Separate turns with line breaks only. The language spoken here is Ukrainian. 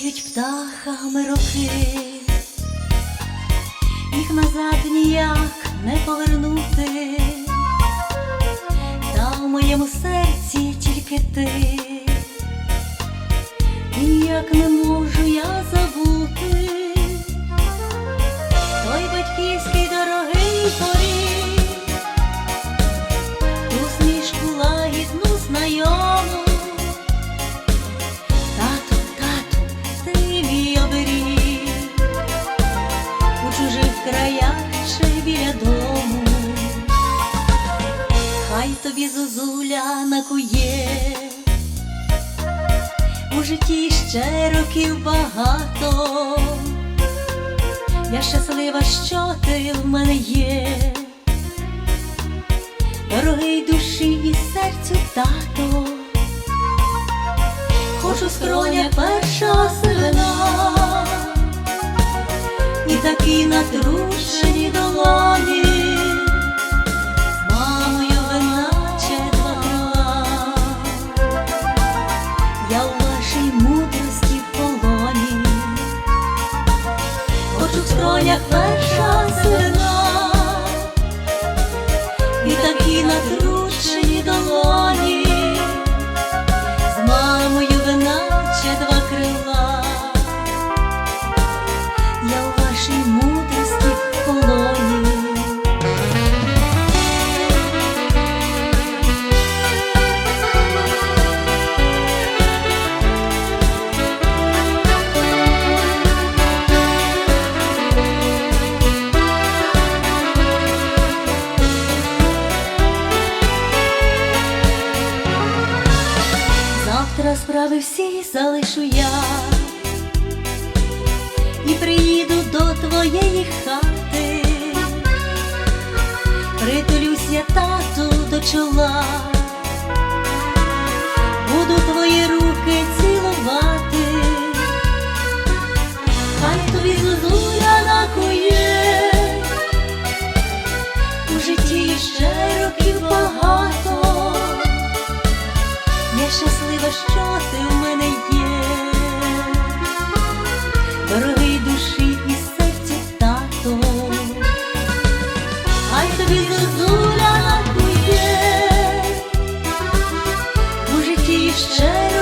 Літають птахами роки, їх назад ніяк не повернути, та в моєму серці тільки ти, ніяк не можу я забути. Той батьківський краях біля дому, хай тобі зозуля накує, у житті ще років багато. Я щаслива, що ти в мене є, дорогий душі і серцю тато. Хочу скроня перша і натрушені долоні, з мамою два я у вашій мудрості в полоні, хочу в перша сивина і такі натрушені долоні Справи всі залишу я. І приїду до твоєї хати, притулюсь я тату до чола, Я щаслива, що ти в мене є, дорогий душі і серцю тато, хай тобі зозуля є у житті ще